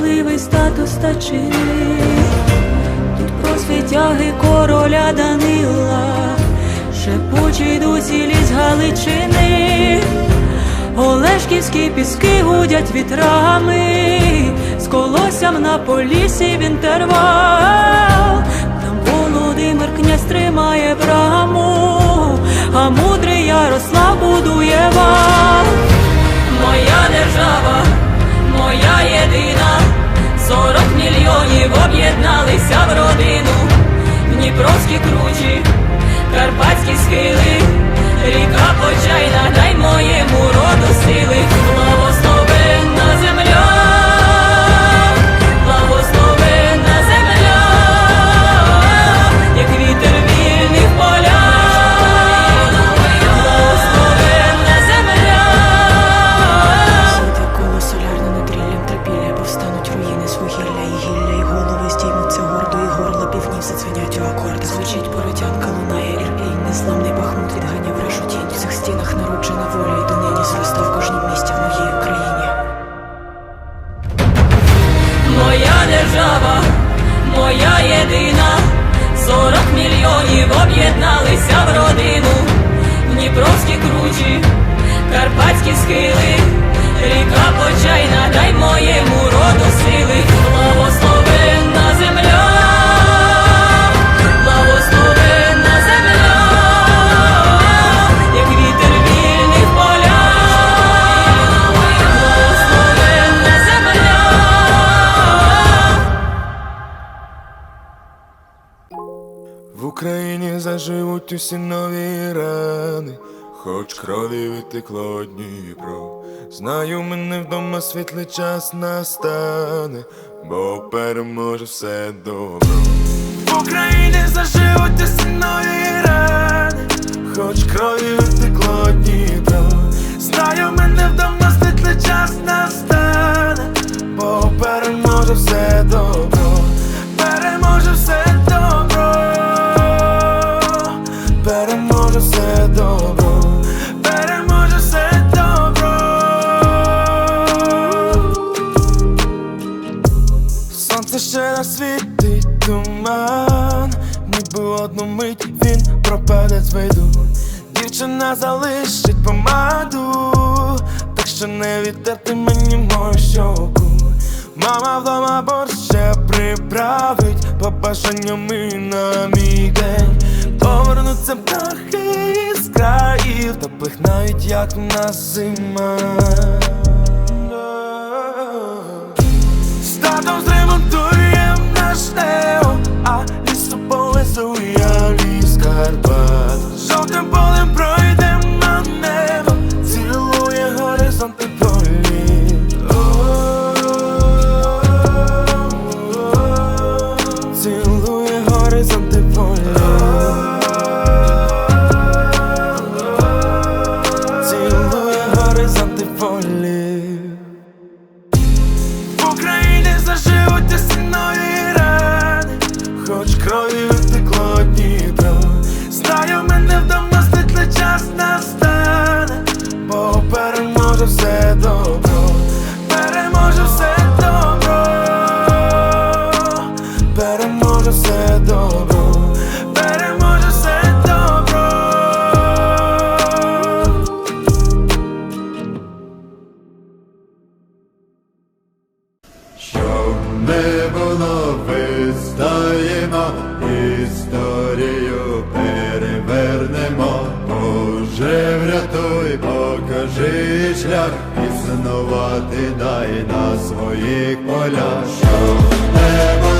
неважливий статус та чини, тут про світяги короля Данила, шепочий досі ліс Галичини, Олешківські піски гудять вітрами, з колоссям на полісі в інтервал. Там Володимир князь тримає браму, Дніпровські кручі, карпатські схили, ріка почайна, дай моєму роду сили, Дніпровські кручі, карпатські схили, ріка почайна, дай моєму роду сили, заживуть усі нові рани, хоч крові витекло Дніпро. Знаю, мене вдома світлий час настане, бо переможе все добро. В заживуть Ще раз світить туман, ніби одну мить він пропаде з виду. Дівчина залишить помаду, так що не відтерти мені мою щоку. Мама вдома борщ ще приправить по бажанням і на мій день. Повернуться птахи з країв, теплих навіть як в нас зима. Ліс переможе все добро, переможе все добро. Щоб не було, вистаємо, історію перевернемо, Боже, врятуй, покажи шлях. Існувати дай на своїх полях, щоб не було.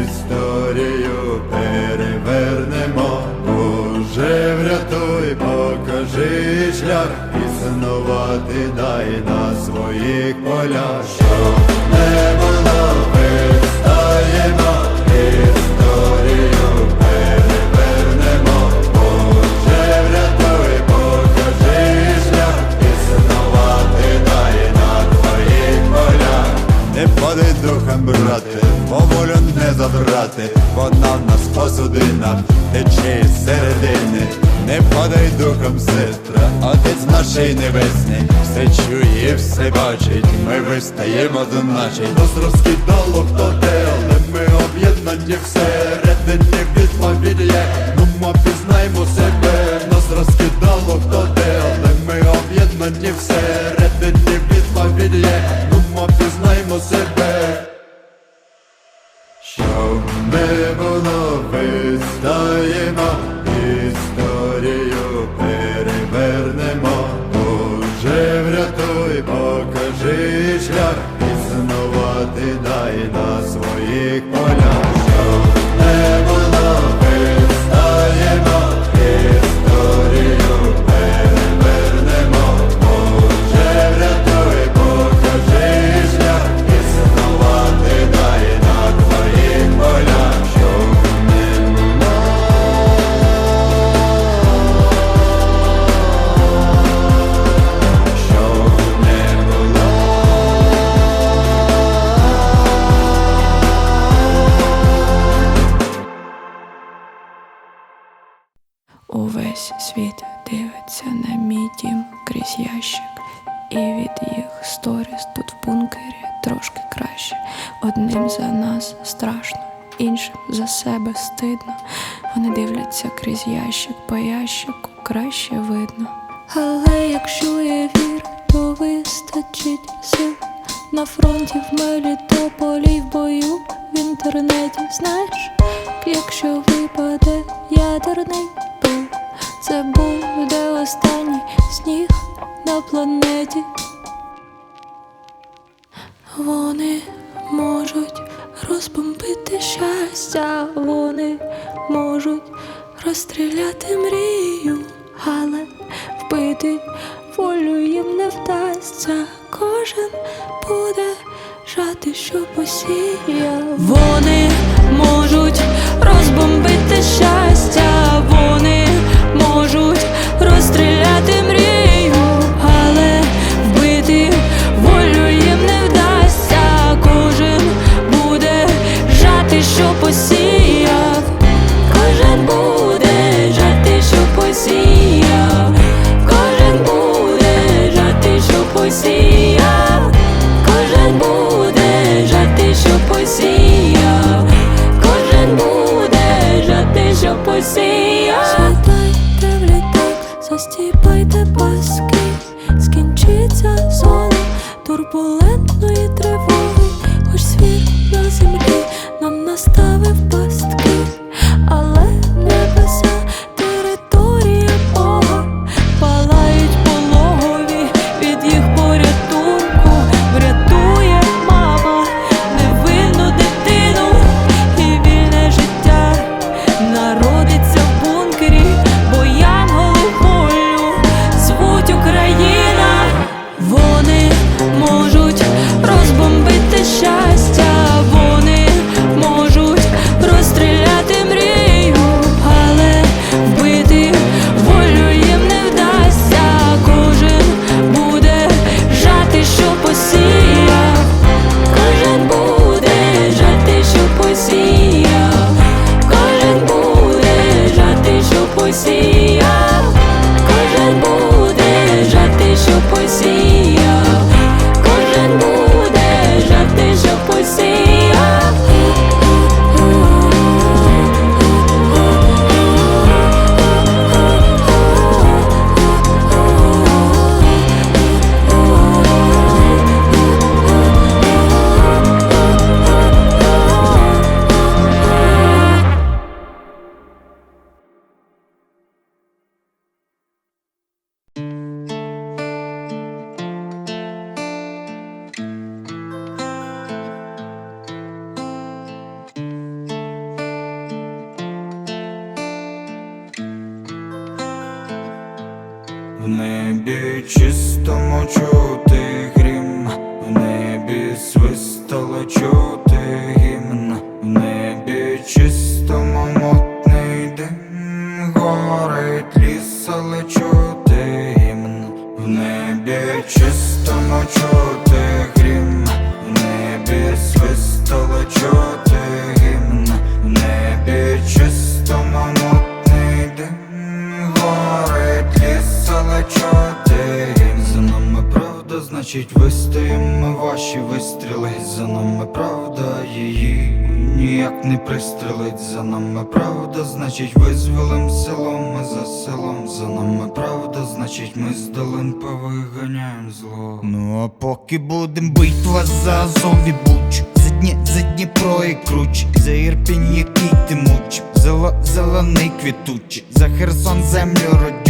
Історію перевернемо. Боже, врятуй, покажи шлях, існувати дай на своїх полях, духом, брате, бо волю не задрати, вона в нас посудина, тече із середини. Не падай духом, сестра, отець нашій небесний, все чує, все бачить, ми вистаємо значить. Нас розкидало хто де, але ми об'єднані всередині відповідь є, ну ми Увесь світ дивиться на мій дім крізь ящик, і від їх сторіс тут в бункері трошки краще. Одним за нас страшно, іншим за себе стидно. Вони дивляться крізь ящик, по ящику краще видно. Але якщо є вір, то вистачить сил на фронті в Мелітополі в бою в інтернеті. Знаєш, якщо випаде ядерний це буде останній сніг на планеті. Вони можуть розбомбити щастя, вони можуть розстріляти мрію, але вбити волю їм не вдасться. Кожен буде жати, що посіяв. Вони можуть розбомбити щастя, will свистало значить вистоїмо ваші вистріли, за нами правда її ніяк не пристрелить. За нами правда, значить визволим селом, ми за селом, за нами правда, значить ми з долин повиганяєм зло. Ну а поки будем битва за Азов і Буч, за дні, за Дніпро і Круч, за Ірпінь, який ти муч, за зелений квітучий, за Херсон землю родючу, за,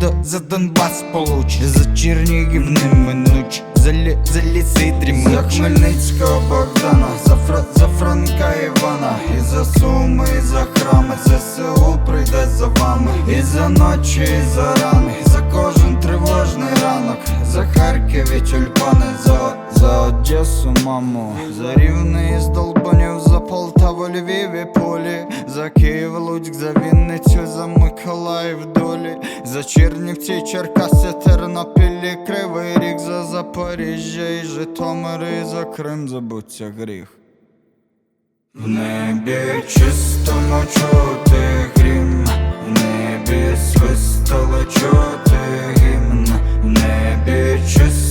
До- за Донбас получ, за Чернігів неминуч, за, лі, за ліси дрімуч, за Хмельницького Богдана, за, Фра, за Франка Івана, і за Суми, і за храми, ЗСУ прийде за вами, і за ночі, і за рани, за кожен тривожний ранок, за Харків і тюльпани, за, за Одесу, маму, за Рівне із Долбанів, за Полтаву, Львів і Полі, за Київ, Луцьк, за Вінницю, за Миколаїв долі, за Чернівці, Черкаси, Тернопіль, і Кривий Ріг, за Запоріжжя і Житомир, і за Крим забудься гріх. В небі чистому чути грім, в небі свистало чути гімн, в небі чистому